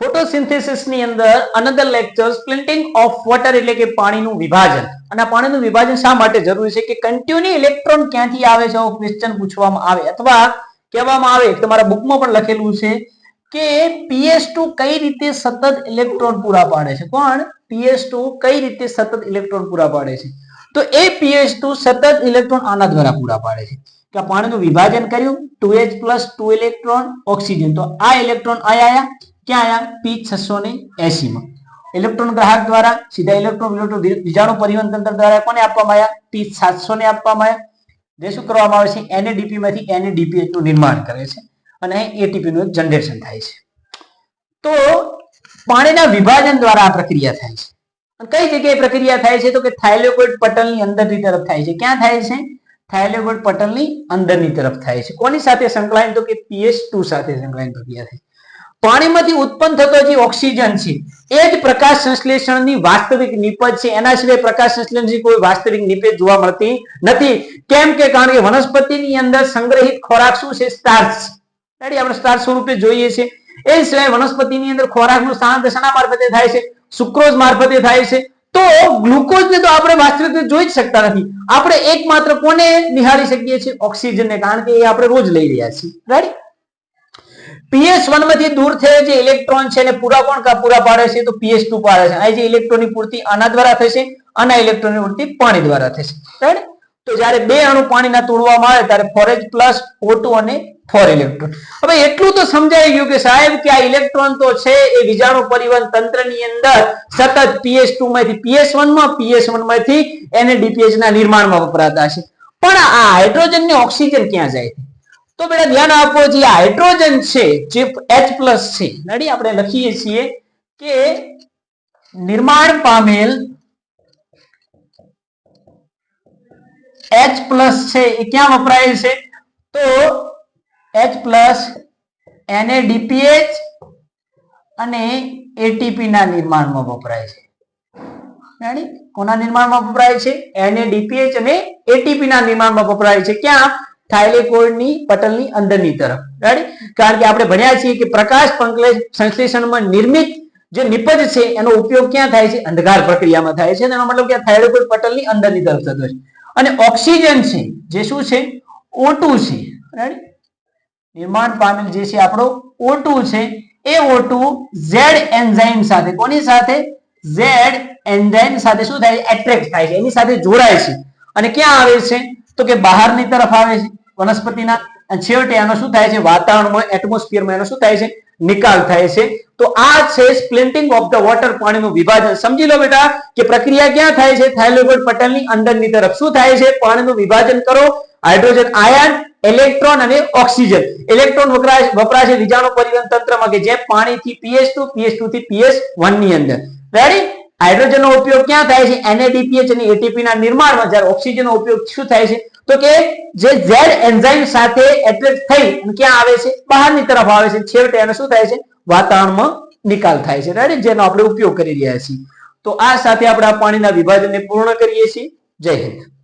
ફોટોસિન્થેસિસની અંદર another lecture splitting of water એટલે કે પાણીનું વિભાજન. અને પાણીનું વિભાજન શા માટે જરૂરી છે? કે કન્ટિન્યુ ઇલેક્ટ્રોન ક્યાંથી આવે છે? આવો ક્વેશ્ચન પૂછવામાં આવે. અથવા કહેવામાં આવે તમારા બુકમાં પણ લખેલું છે કે PS2 કઈ રીતે સતત ઇલેક્ટ્રોન પૂરા પાડે છે? કોણ? PS2 કઈ રીતે સતત ઇલેક્ટ્રોન પૂરા પાડે છે? તો એ PS2 સતત ઇલેક્ટ્રોન આના દ્વારા પૂરા પાડે છે. કે પાણીનું વિભાજન કર્યું two H plus two electron oxygen તો આ ઇલેક્ટ્રોન આયા. ક્યાં આયા પી છસો ને એસીમાં ઇલેક્ટ્રોન ગ્રાહક દ્વારા સીધા ઇલેક્ટ્રોન ઇલેક્ટ્રોન બીજાણુ પરિવહન તંત્ર દ્વારા કોને આપવામાં આવ્યા? પી સાતસો ને આપવામાં આવ્યા. જે શું કરવામાં આવે છે? એનએડીપી માંથી NADPH નું નિર્માણ કરે છે અને એટીપી નું જનરેશન થાય છે. તો પાણીના વિભાજન દ્વારા આ પ્રક્રિયા થાય છે. કઈ જગ્યાએ પ્રક્રિયા થાય છે? તો કે થાઇલેકોઇડ પટલની અંદરની તરફ થાય છે. ક્યાં થાય છે? થાઇલેકોઇડ પટલની અંદરની તરફ થાય છે. કોની સાથે સંકળાયેલ? તો કે પીએચ સાથે સંકળાયેલ પ્રક્રિયા થાય પાણીમાંથી ઉત્પન્ન થતો જે ઓક્સિજન છે, એ જ પ્રકાશ સંશ્લેષણની વાસ્તવિક નિપજ છે. એના સિવાય પ્રકાશ સંશ્લેષણની કોઈ વાસ્તવિક નિપજ જોવા મળતી નથી. કેમ કે? કારણ કે વનસ્પતિની અંદર સંગ્રહિત ખોરાક શું છે? સ્ટાર્ચ. આપણે સ્ટાર્ચ સ્વરૂપે જોઈએ છે. એ સિવાય વનસ્પતિની અંદર ખોરાકનું સ્થાનાંતર શાના મારફતે થાય છે? સુક્રોઝ મારફતે થાય છે? તો ગ્લુકોઝને તો આપણે વાસ્તવિક જોઈ જ શકતા નથી. આપણે એકમાત્ર કોને નિહાળી શકીએ છીએ? ઓક્સિજનને, કારણ કે એ આપણે રોજ લઈ રહ્યા છીએ. રાઈટ પીએસ વનમાંથી દૂર થયેલ જે ઇલેક્ટ્રોન છે એને પૂરા કોણ પૂરા પાડે છે? તો પીએસ ટુ પાડે છે. અહીં જે ઇલેક્ટ્રોનની પૂર્તિ આના દ્વારા થશે અને ઇલેક્ટ્રોનની પૂર્તિ પાણી દ્વારા થશે રાઈટ તો જ્યારે બે અણુ પાણીના તોડવામાં આવે ત્યારે ફોરેજ પ્લસ O2 અને ફોર ઇલેક્ટ્રોન હવે એટલું તો સમજાઈ ગયું કે સાહેબ કે આ ઇલેક્ટ્રોન તો છે એ વિજાણુ પરિવહન તંત્રની અંદર સતત પીએસ ટુ માંથી પીએસ વનમાં પીએસ વનમાંથી NADPH ના નિર્માણમાં વપરાતા છે પણ આ હાઇડ્રોજન ને ઓક્સિજન ક્યાં જાય? છે તો બેટા ધ્યાન આપો જે હાઇડ્રોજન છે, જે એચ પ્લસ છે રેડી આપણે લખીએ છીએ કે નિર્માણ પામેલ એચ પ્લસ છે, એ ક્યાં વપરાય છે? તો એચ પ્લસ એને ડીપીએચ અને એટીપી ના નિર્માણમાં વપરાય છે. કોના નિર્માણમાં વપરાય છે? NADPH અને એટીપી ના નિર્માણમાં વપરાય છે. ક્યાં? થાઇલેકોઇડની પટલની અંદરની તરફ. રાઈટ કારણ કે આપણે ભણ્યા છીએ કે પ્રકાશ પંકલેશ સંશ્લેષણમાં નિર્મિત જે નિપજ છે, એનો ઉપયોગ ક્યાં થાય છે? અંધકાર પ્રક્રિયામાં થાય છે. એનો મતલબ કે થાઇલેકોઇડ પટલની અંદરની તરફ થતો છે. અને ઓક્સિજન છે, જે શું છે? O2 છે. રાઈટ નિર્માણ પામેલ જે છે આપણો O2 છે, એ O2 Z એન્ઝાઇમ સાથે, કોની સાથે? Z એન્ઝાઇમ સાથે શું થાય? એટ્રેક્ટ થાય છે. એની સાથે જોડાય છે. અને ક્યાં આવે છે? તો કે બહારની તરફ આવે છે. વનસ્પતિના છેવટે આનો શું થાય છે? વાતાવરણમાં એટમોસ્ફિયરમાં એનો શું થાય છે? નિકાલ થાય છે. તો આ છે સ્પ્લિન્ટિંગ ઓફ ધ વોટર પાણીનું વિભાજન. સમજી લો બેટા કે પ્રક્રિયા ક્યાં થાય છે? થાઇલેકોઇડ પટલની અંદરની તરફ. શું થાય છે? પાણીનું વિભાજન કરો. હાઇડ્રોજન, આયન, ઇલેક્ટ્રોન અને ઓક્સિજન. ઇલેક્ટ્રોન વપરાય છે વિજાણુ પરિવહન તંત્રમાં કે જે પાણીથી PS2 PS2 થી PS1 ની અંદર. રેડી હાઇડ્રોજનનો ઉપયોગ ક્યાં થાય છે? એનએડીપીએચ અને એટીપી ના નિર્માણમાં. જ્યારે ઓક્સિજનનો ઉપયોગ શું થાય છે? તો કે જે ઝેડ એન્ઝાઇમ સાથે એટ્રેક્ટ થઈ ક્યાં આવે છે? બહારની તરફ આવે છે. છેવટે એનો શું થાય છે? વાતાવરણમાં નિકાલ થાય છે. રાઈટ જેનો આપણે ઉપયોગ કરી રહ્યા છીએ. તો આ સાથે આપણે આ પાણીના વિભાજનને પૂર્ણ કરીએ છીએ. જય હિન્દ.